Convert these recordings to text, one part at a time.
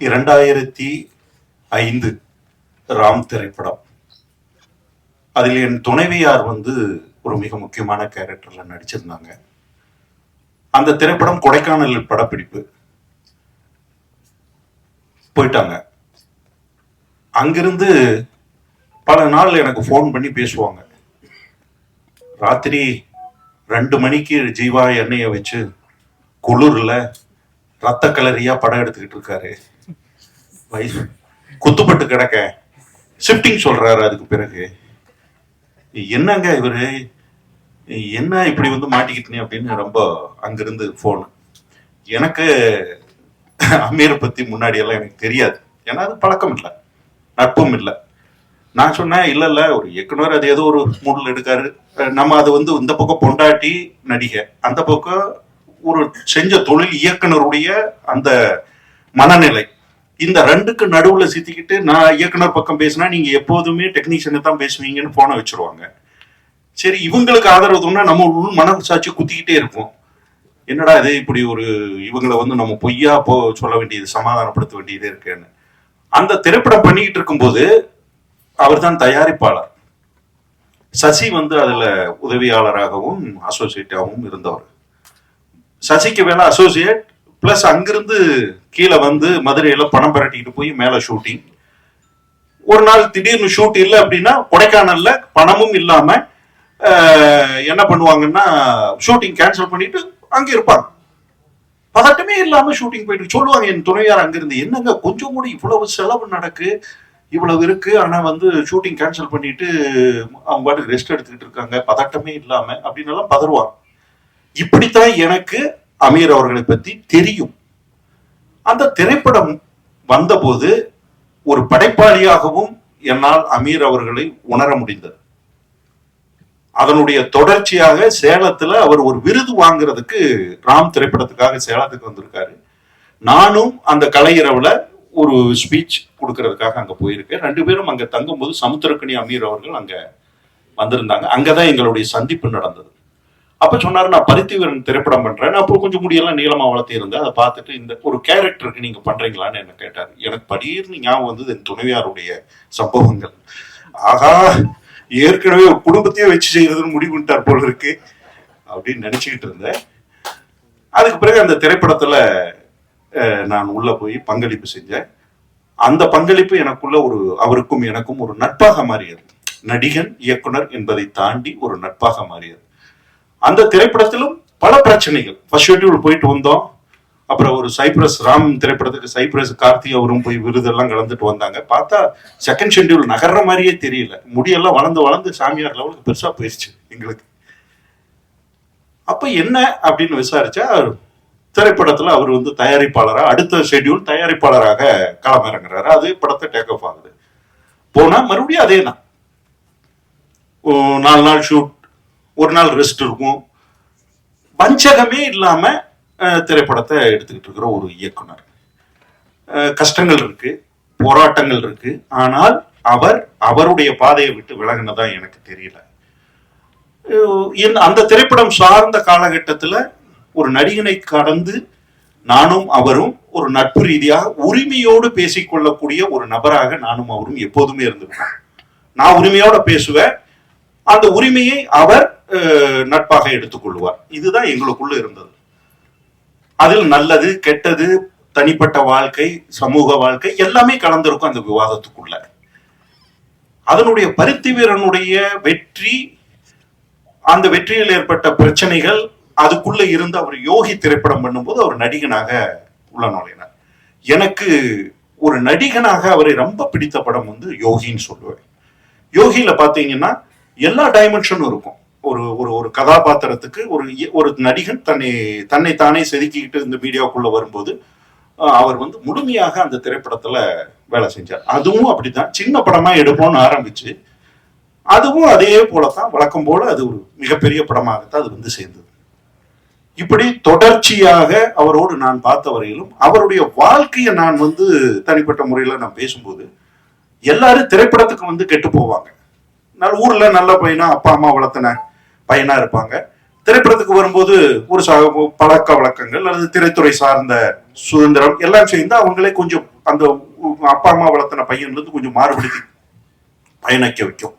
இரண்டாயிரத்தி ஐந்து ராம் திரைப்படம். அதில் என் துணைவியார் வந்து ஒரு மிக முக்கியமான கேரக்டர்ல நடிச்சிருந்தாங்க. அந்த திரைப்படம் கொடைக்கானல் படப்பிடிப்பு. போயிட்டாங்க. அங்கிருந்து பல நாள் எனக்கு ஃபோன் பண்ணி பேசுவாங்க. ராத்திரி ரெண்டு மணிக்கு ஜீவா எண்ணெயை வச்சு குளிரில் ரத்த கலரியாக படம் எடுத்துக்கிட்டு இருக்காரு. வயசு குத்துப்பட்டு கிடக்க. ஷிஃப்டிங் சொல்றாரு அதுக்கு பிறகு. என்னங்க இவரு? என்ன இப்படி வந்து மாட்டிக்கிட்டனே அப்படின்னு ரொம்ப அங்கிருந்து ஃபோனு எனக்கு அமீரை பத்தி முன்னாடி எல்லாம் எனக்கு தெரியாது. ஏன்னா அது பழக்கம் இல்லை. நட்பும் இல்லை. நான் சொன்னேன் இல்ல இல்ல ஒரு இயக்குனர் அது ஏதோ ஒரு மூடல் எடுக்காரு நம்ம அது வந்து இந்த பக்கம் பொண்டாட்டி நடிகை. அந்த பக்கம் ஒரு செஞ்ச தொழில் இயக்குனருடைய அந்த மனநிலை. இந்த ரெண்டுக்கு நடுவுல சித்திக்கிட்டு நான் இயக்குனர் பக்கம் பேசினா நீங்க எப்போதுமே டெக்னீஷியனை தான் பேசுவீங்கன்னு போன வச்சிருவாங்க. சரி இவங்களுக்கு ஆதரவு தோணுனா நம்ம உள் மனசாட்சி குத்திக்கிட்டே இருப்போம். என்னடா இது இப்படி ஒரு இவங்களை வந்து நம்ம பொய்யா போ சொல்ல வேண்டியது சமாதானப்படுத்த வேண்டியது இருக்குன்னு. அந்த திரைப்படம் பண்ணிக்கிட்டு இருக்கும்போது அவர் தான் தயாரிப்பாளர். சசி வந்து அதுல உதவியாளராகவும் அசோசியேட்டாகவும் இருந்தவர். சசிக்கு வேலை அசோசியேட் பிளஸ் அங்கிருந்து கீழே வந்து மதுரையில பணம் பரட்டிட்டு போய் மேல ஷூட்டிங் ஒரு நாள் திடீர்னு ஷூட் இல்லை அப்படின்னா கொடைக்கானல்ல பணமும் இல்லாம என்ன பண்ணுவாங்கன்னா ஷூட்டிங் கேன்சல் பண்ணிட்டு அங்க இருப்பாங்க. பதட்டமே இல்லாம ஷூட்டிங் போயிட்டு சொல்லுவாங்க என் துணையார் அங்கிருந்து என்னங்க கொஞ்சம் கூட இவ்வளவு செலவு நடக்கு? இவ்வளவு இருக்கு. ஆனா வந்து ஷூட்டிங் கேன்சல் பண்ணிட்டு அவங்க பாட்டுக்கு ரெஸ்ட் எடுத்துக்கிட்டு இருக்காங்க. பதட்டமே இல்லாம அப்படின்னு எல்லாம் பதறுவாங்க. இப்படித்தான் எனக்கு அமீர் அவர்களை பத்தி தெரியும். அந்த திரைப்படம் வந்தபோது ஒரு படைப்பாளியாகவும் என்னால் அமீர் அவர்களை உணர முடிந்தது. அதனுடைய தொடர்ச்சியாக சேலத்துல அவர் ஒரு விருது வாங்குறதுக்கு ராம் திரைப்படத்துக்காக சேலத்துக்கு வந்திருக்காரு. நானும் அந்த கலையிரவுல ஒரு ஸ்பீச் கொடுக்கறதுக்காக அங்க போயிருக்கேன். ரெண்டு பேரும் அங்க தங்கும்போது சமுத்திரக்கணி அமீர் அவர்கள் அங்க வந்திருந்தாங்க. அங்கதான் எங்களுடைய சந்திப்பு நடந்தது. அப்ப சொன்னாரு நான் பரித்திவரன் திரைப்படம் பண்றேன். நான் அப்போ கொஞ்சம் முடியெல்லாம் நீளமா வளர்த்தி இருந்தேன் அதை பார்த்துட்டு இந்த ஒரு கேரக்டருக்கு நீங்க பண்றீங்களான்னு என்ன கேட்டாரு. எனக்கு படீர்னு ஞாபகம் வந்தது என் துணைவியாருடைய சம்பவங்கள். ஆகா ஏற்கனவே ஒரு குடும்பத்தையே வச்சு செய்யறதுன்னு முடிவு பண்ணிட்டார் போல இருக்கு அப்படின்னு நினைச்சுக்கிட்டு இருந்தேன். அதுக்கு பிறகு அந்த திரைப்படத்துல நான் உள்ள போய் பங்களிப்பு செஞ்சேன். அந்த பங்களிப்பு எனக்குள்ள ஒரு அவருக்கும் எனக்கும் ஒரு நட்பாக மாறியது. நடிகன் இயக்குனர் என்பதை தாண்டி ஒரு நட்பாக மாறியது. அந்த திரைப்படத்திலும் பல பிரச்சனைகள். ஃபர்ஸ்ட் ஷெட்யூல் போயிட்டு வந்தோம். அப்புறம் ஒரு சைப்ரஸ் ராம் திரைப்படத்துக்கு சைப்ரஸ் கார்த்தி அவரும் போய் விருதெல்லாம் கலந்துட்டு வந்தாங்க. பார்த்தா செகண்ட் ஷெட்யூல் நகர்ற மாதிரியே தெரியல. முடியெல்லாம் வளர்ந்து வளர்ந்து சாமியார் லெவலுக்கு பெருசா போயிடுச்சு எங்களுக்கு. அப்ப என்ன அப்படின்னு விசாரிச்சா திரைப்படத்துல அவர் வந்து தயாரிப்பாளரா அடுத்த ஷெட்யூல் தயாரிப்பாளராக களமிறங்குறாரு. அது படத்தை டேக் ஆஃப் ஆகுது. போனா மறுபடியும் அதே தான் நாலு நாள் ஷூட் ஒரு நாள் ரெஸ்ட் இருக்கும். வஞ்சகமே இல்லாம திரைப்படத்தை எடுத்துக்கிட்டு இருக்கிற ஒரு இயக்குனர். கஷ்டங்கள் இருக்கு போராட்டங்கள் இருக்கு. ஆனால் அவர் அவருடைய பாதையை விட்டு விலகினதா எனக்கு தெரியல. அந்த திரைப்படம் சார்ந்த காலகட்டத்தில் ஒரு நடிகனை கடந்து நானும் அவரும் ஒரு நட்பு ரீதியாக உரிமையோடு பேசிக்கொள்ளக்கூடிய ஒரு நபராக நானும் அவரும் எப்போதுமே இருந்திருக்கோம் நான் உரிமையோட பேசுவேன். அந்த உரிமையை அவர் நட்பாக எடுத்துக்கொள்வார். இதுதான் எங்களுக்குள்ள இருந்தது. அதில் நல்லது கெட்டது தனிப்பட்ட வாழ்க்கை சமூக வாழ்க்கை எல்லாமே கலந்திருக்கும் அந்த விவாதத்துக்குள்ள. அதனுடைய பருத்தி வீரனுடைய வெற்றி அந்த வெற்றியில் ஏற்பட்ட பிரச்சனைகள் அதுக்குள்ள இருந்து அவர் யோகி திரைப்படம் பண்ணும்போது அவர் நடிகனாக உள்ள நுழையினார் எனக்கு ஒரு நடிகனாக அவரை ரொம்ப பிடித்த படம் வந்து யோகின்னு சொல்லுவேன். யோகியில பாத்தீங்கன்னா எல்லா டைமென்ஷனும் இருக்கும். ஒரு ஒரு ஒரு கதாபாத்திரத்துக்கு ஒரு ஒரு நடிகன் தன்னை தன்னை தானே செதுக்கிக்கிட்டு இந்த மீடியாவுக்குள்ள வரும்போது அவர் வந்து முழுமையாக அந்த திரைப்படத்துல வேலை செஞ்சார். அதுவும் அப்படித்தான். சின்ன படமா எடுப்போம்னு ஆரம்பிச்சு அதுவும் அதே போலத்தான். வழக்கம் போல அது ஒரு மிகப்பெரிய படமாகத்தான் அது வந்து சேர்ந்தது. இப்படி தொடர்ச்சியாக அவரோடு நான் பார்த்த வரையிலும் அவருடைய வாழ்க்கையை நான் வந்து தனிப்பட்ட முறையில் நான் பேசும்போது எல்லாரும் திரைப்படத்துக்கு வந்து கெட்டு போவாங்க. நல்ல ஊர்ல நல்ல பையனா அப்பா அம்மா வளர்த்தன பையனா இருப்பாங்க. திரைப்படத்துக்கு வரும்போது ஒரு ச பழக்க வழக்கங்கள் அல்லது திரைத்துறை சார்ந்த சுதந்திரம் எல்லாம் சேர்ந்து அவங்களே கொஞ்சம் அந்த அப்பா அம்மா வளர்த்தின பையன்ல இருந்து கொஞ்சம் மாறுபடுத்தி பயணிக்க வைக்கும்.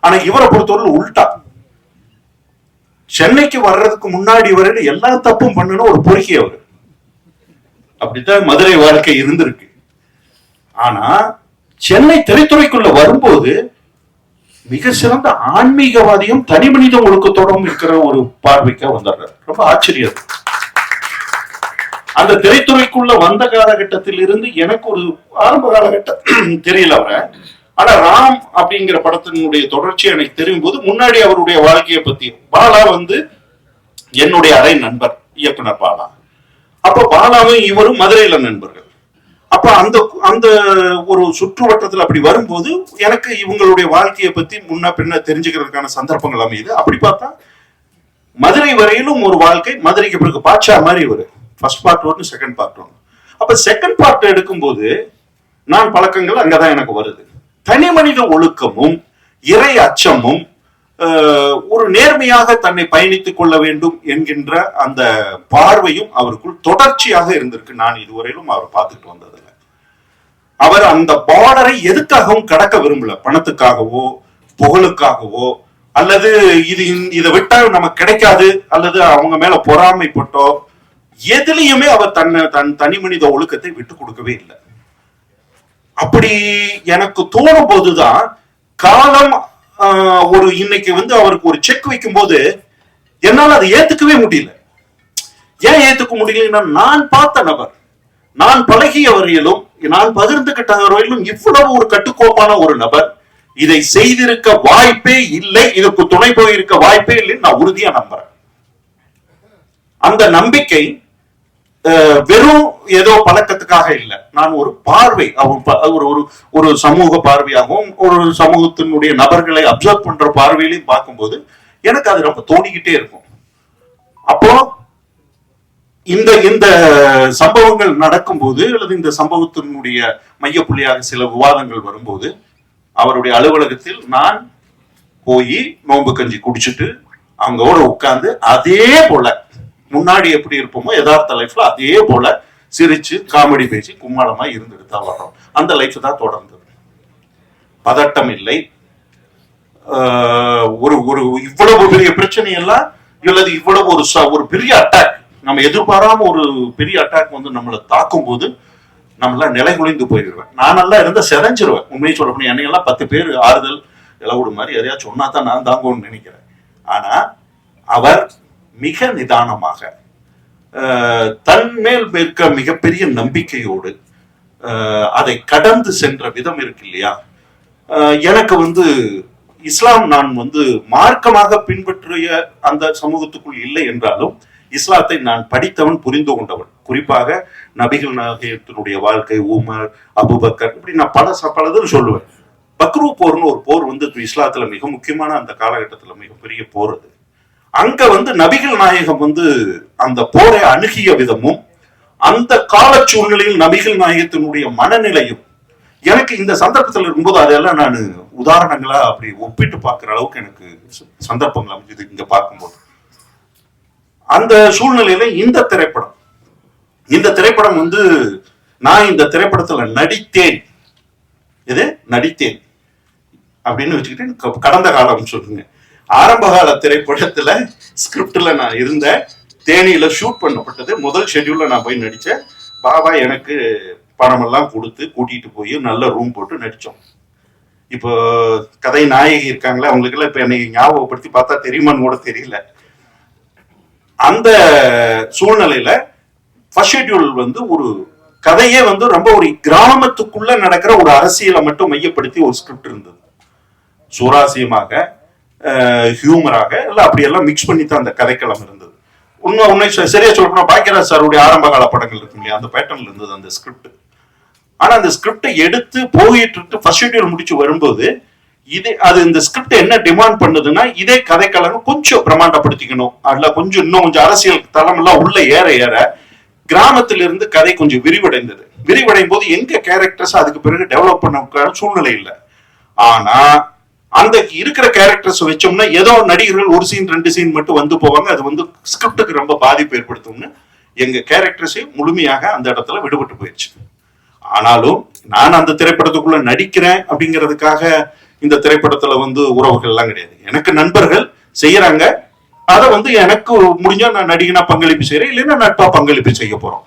ஆனா இவரை பொறுத்தவரை உல்டா. சென்னைக்கு வர்றதுக்கு முன்னாடி வரையில எல்லா தப்பும் பண்ணணும் ஒரு பொறுக்கி அவரு. அப்படித்தான் மதுரை வாழ்க்கை இருந்திருக்கு. ஆனா சென்னை திரைத்துறைக்குள்ள வரும்போது மிக சிறந்த ஆன்மீகவாதியும் தனி மனித ஒழுக்கத்தோடும் இருக்கிற ஒரு பார்வைக்கு வந்துடுறாரு ரொம்ப ஆச்சரியம். அந்த திரைத்துறைக்குள்ள வந்த காலகட்டத்தில் இருந்து எனக்கு ஒரு ஆரம்ப காலகட்டம். தெரியல அவரை. ஆனா ராம் அப்படிங்கிற படத்தினுடைய தொடர்ச்சி எனக்கு தெரியும் போது முன்னாடி அவருடைய வாழ்க்கையை பத்தி பாலா வந்து என்னுடைய அறை நண்பர் இயக்குனர் பாலா. அப்ப பாலாவும் இவரும் மதுரையில நண்பர்கள். அப்ப அந்த அந்த ஒரு சுற்று வட்டத்தில் அப்படி வரும்போது எனக்கு இவங்களுடைய வாழ்க்கையை பத்தி முன்ன பின்ன தெரிஞ்சுக்கிறதுக்கான சந்தர்ப்பங்கள் அமையுது. அப்படி பார்த்தா மதுரை வரையிலும் ஒரு வாழ்க்கை மதுரைக்கு பிறகு பாட்சா மாதிரி ஒரு ஃபர்ஸ்ட் பார்ட் ஒன்று செகண்ட் பார்ட் ஒன்று அப்ப செகண்ட் பார்ட் எடுக்கும்போது நான் பழக்கங்கள் அங்கதான் எனக்கு வருது. தனி மனித ஒழுக்கமும் இறை அச்சமும் ஒரு நேர்மையாக தன்னை பயணித்துக் கொள்ள வேண்டும் என்கின்ற அந்த பார்வையும் அவருக்குள் தொடர்ச்சியாக இருந்திருக்கு. நான் இதுவரையிலும் அவர் பார்த்துட்டு வந்ததில்லை. அவர் அந்த பார்டரை எதுக்காகவும் கடக்க விரும்பல? பணத்துக்காகவோ புகழுக்காகவோ அல்லது இது இதை விட்டா நமக்கு கிடைக்காது அல்லது அவங்க மேல பொறாமைப்பட்டோ எதுலையுமே அவர் தன்னை தன் தனி மனித ஒழுக்கத்தை விட்டு கொடுக்கவே இல்லை. அப்படி எனக்கு தோணும் போதுதான் காலம் ஒரு இன்னைக்கு வந்து அவருக்கு ஒரு செக் வைக்கும்போது என்னால அதை ஏத்துக்கவே முடியல. ஏன் ஏத்துக்க முடியலன்னா நான் பார்த்த நபர் நான் பழகியவரையிலும் நான் பகிர்ந்துகிட்டவரையிலும் இவ்வளவு ஒரு கட்டுக்கோப்பான ஒரு நபர் இதை செய்திருக்க வாய்ப்பே இல்லை இதுக்கு துணை போயிருக்க வாய்ப்பே இல்லைன்னு நான் உறுதியா நம்புறேன். அந்த நம்பிக்கை வெறும் ஏதோ பழக்கத்துக்காக இல்லை. நான் ஒரு பார்வை ஒரு ஒரு ஒரு சமூக பார்வையாகவும் ஒரு சமூகத்தினுடைய நபர்களை அப்சர்வ் பண்ற பார்வையிலையும் பார்க்கும்போது எனக்கு அது ரொம்ப தோணிக்கிட்டே இருக்கும். அப்போ இந்த இந்த சம்பவங்கள் நடக்கும்போது அல்லது இந்த சம்பவத்தினுடைய மையப்புள்ளியாக சில விவாதங்கள் வரும்போது அவருடைய அலுவலகத்தில் நான் போய் நோன்பு கஞ்சி குடிச்சிட்டு அவங்களோட உட்கார்ந்து அதே போல முன்னாடி எப்படி இருப்போமோ யதார்த்த லைஃப்ல அதே போல சிரிச்சு காமெடி பேசி கும்மாளமா இருந்துட்டு தான் வர்றோம். அந்த லைஃப் தான் தொடர்ந்தது. பதட்டம் இல்லை. ஒரு ஒரு இவ்வளவு பெரிய பிரச்சனை எல்லாம் அல்லது இவ்வளவு ஒரு ச- ஒரு பெரிய அட்டாக் நம்ம எதிர்பாராம ஒரு பெரிய அட்டாக் வந்து நம்மளை தாக்கும் போது நம்மள நிலை குலைந்து போயிடுவேன். நான் நல்லா இருந்தா செதஞ்சிருவேன். உண்மையை சொல்ல என்னை என்னையெல்லாம் பத்து பேர் ஆறுதல் இளவுடு மாதிரி எதையாச்சும் சொன்னா தான் நான் தாங்கும்னு நினைக்கிறேன். ஆனா அவர் மிக நிதானமாக தன் மேல் இருக்க மிகப்பெரிய நம்பிக்கையோடு அதை கடந்து சென்ற விதம் இருக்கு இல்லையா? எனக்கு வந்து இஸ்லாம் நான் வந்து மார்க்கமாக பின்பற்றிய அந்த சமூகத்துக்குள் இல்லை என்றாலும் இஸ்லாத்தை நான் படித்தவன் புரிந்து கொண்டவன். குறிப்பாக நபிகள் நாயகத்தினுடைய வாழ்க்கை உமர் அபுபக்கர் இப்படி நான் பல ச- சொல்லுவேன். பக்ரு போர்னு ஒரு போர் வந்து இஸ்லாத்துல மிக முக்கியமான அந்த காலகட்டத்தில் மிகப்பெரிய போர் அது. அங்க வந்து நபிகள் நாயகம் வந்து அந்த போரை அணுகிய விதமும் அந்த கால சூழ்நிலையில் நபிகள் நாயகத்தினுடைய மனநிலையும் எனக்கு இந்த சந்தர்ப்பத்தில் இருக்கும்போது அதெல்லாம் நான் உதாரணங்களா அப்படி ஒப்பிட்டு பார்க்குற அளவுக்கு எனக்கு சந்தர்ப்பங்கள் அமைஞ்சது இங்க பார்க்கும்போது. அந்த சூழ்நிலையில இந்த திரைப்படம் இந்த திரைப்படம் வந்து நான் இந்த திரைப்படத்துல நடித்தேன். எது? நடித்தேன். அப்படின்னு வச்சுக்கிட்டு கடந்த காலம் சொல்லுங்க. ஆரம்பகால திரைப்படத்துல ஸ்கிரிப்ட்ல நான் இருந்தேன் தேனியில ஷூட் பண்ணப்பட்டது. முதல் ஷெட்யூல்ல நான் போய் நடிச்சேன். பாபா எனக்கு பணமெல்லாம் கொடுத்து கூட்டிட்டு போய் நல்ல ரூம் போட்டு நடிச்சோம். இப்போ கதை நாயகி இருக்காங்களே அவங்களுக்கெல்லாம் இப்ப என்னை ஞாபகப்படுத்தி பார்த்தா தெரியுமான்னு கூட தெரியல. அந்த சூழ்நிலையில ஃபர்ஸ்ட் ஷெட்யூல் வந்து ஒரு கதையே வந்து ரொம்ப ஒரு கிராமத்துக்குள்ள நடக்கிற ஒரு அரசியலை மட்டும் மையப்படுத்தி ஒரு ஸ்கிரிப்ட் இருந்தது. சுவாரஸ்யமாக ஹியூமராக இல்லை அப்படியெல்லாம் மிக்ஸ் பண்ணி தான் அந்த கதைக்களம் இருந்தது. உண்மை உண்மை சரியா சொல்லணும் பாக்கியராஜ் சாருடைய ஆரம்ப கால படங்கள் இருக்கும் இல்லையா? அந்த பேட்டர்ன்ல இருந்தது அந்த ஸ்கிரிப்ட் ஆனா அந்த ஸ்கிரிப்டை எடுத்து போயிட்டு ஃபர்ஸ்ட் ஷெட்யூல் முடிச்சு வரும்போது இதே அது இந்த ஸ்கிரிப்ட் என்ன டிமாண்ட் பண்ணுதுன்னா இதே கதைக்களம் கொஞ்சம் பிரமாண்டப்படுத்திக்கணும். அதுல கொஞ்சம் இன்னும் கொஞ்சம் அரசியல் தளம் எல்லாம் உள்ள ஏற ஏற கிராமத்திலிருந்து கதை கொஞ்சம் விரிவடைந்தது. விரிவடையும் போது எங்க கேரக்டர்ஸ் அதுக்கு பிறகு டெவலப் பண்ண சூழ்நிலை இல்லை. ஆனா அந்த இருக்கிற கேரக்டர்ஸ் வச்சோம்னா ஏதோ நடிகர்கள் ஒரு சீன் ரெண்டு சீன் மட்டும் வந்து போவாங்க. அது வந்து ஸ்கிரிப்டுக்கு ரொம்ப பாதிப்பு ஏற்படுத்தும்னு எங்க கேரக்டர்ஸே முழுமையாக அந்த இடத்துல விடுபட்டு போயிடுச்சு ஆனாலும் நான் அந்த திரைப்படத்துக்குள்ள நடிக்கிறேன் அப்படிங்கிறதுக்காக இந்த திரைப்படத்துல வந்து உறவுகள் எல்லாம் கிடையாது. எனக்கு நண்பர்கள் செய்யறாங்க. அதை வந்து எனக்கு முடிஞ்சா நான் நடிகனா பங்களிப்பு செய்யறேன் இல்லைன்னா நட்பா பங்களிப்பு செய்ய போறோம்.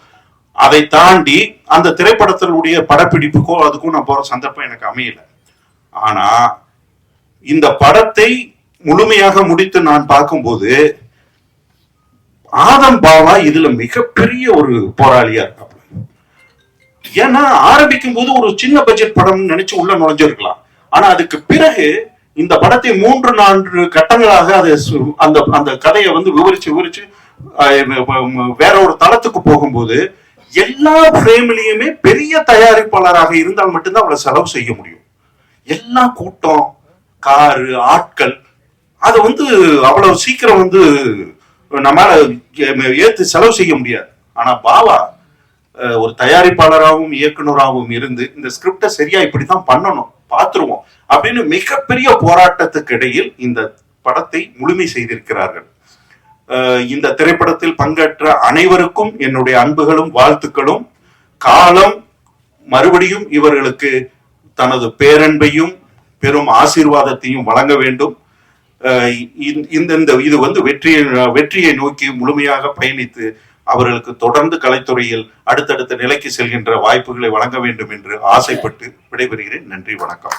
அதை தாண்டி அந்த திரைப்படத்தினுடைய படப்பிடிப்புக்கோ அதுக்கும் நான் போற சந்தர்ப்பம் எனக்கு அமையல. ஆனா இந்த படத்தை முழுமையாக முடித்து நான் பார்க்கும்போது ஆதம் பாவா இதுல மிகப்பெரிய ஒரு போராளியா இருக்காப்ல. ஏன்னா ஆரம்பிக்கும் போது ஒரு சின்ன பட்ஜெட் படம் நினைச்சு உள்ள நுழைஞ்சிருக்கலாம். ஆனா அதுக்கு பிறகு இந்த படத்தை மூன்று நான்கு கட்டங்களாக அதை அந்த அந்த கதையை வந்து விவரிச்சு விவரிச்சு வேற ஒரு தளத்துக்கு போகும்போது எல்லா ஃப்ரேம்லயுமே பெரிய தயாரிப்பாளராக இருந்தால் மட்டும்தான் அவளை செலவு செய்ய முடியும். எல்லா கூட்டம் காரு ஆட்கள் அதை வந்து அவ்வளவு சீக்கிரம் வந்து நம்மால ஏத்து செலவு செய்ய முடியாது. ஆனா பாவா ஒரு தயாரிப்பாளராகவும் இயக்குனராகவும் இருந்து இந்த ஸ்கிரிப்டை சரியா இப்படித்தான் பண்ணணும் பார்த்துருவோம் அப்படின்னு மிகப்பெரிய போராட்டத்துக்கு இடையில் இந்த படத்தை முழுமை செய்திருக்கிறார்கள். இந்த திரைப்படத்தில் பங்கேற்ற அனைவருக்கும் என்னுடைய அன்புகளும் வாழ்த்துக்களும். காலம் மறுபடியும் இவர்களுக்கு தனது பேரன்பையும் பெரும் ஆசீர்வாதத்தையும் வழங்க வேண்டும். அஹ் இந்த- இந்த இந்த இது வந்து வெற்றியை வெற்றியை நோக்கி முழுமையாக பயணித்து அவர்களுக்கு தொடர்ந்து கலைத்துறையில் அடுத்தடுத்த நிலைக்கு செல்கின்ற வாய்ப்புகளை வழங்க வேண்டும் என்று ஆசைப்பட்டு விடைபெறுகிறேன். நன்றி வணக்கம்.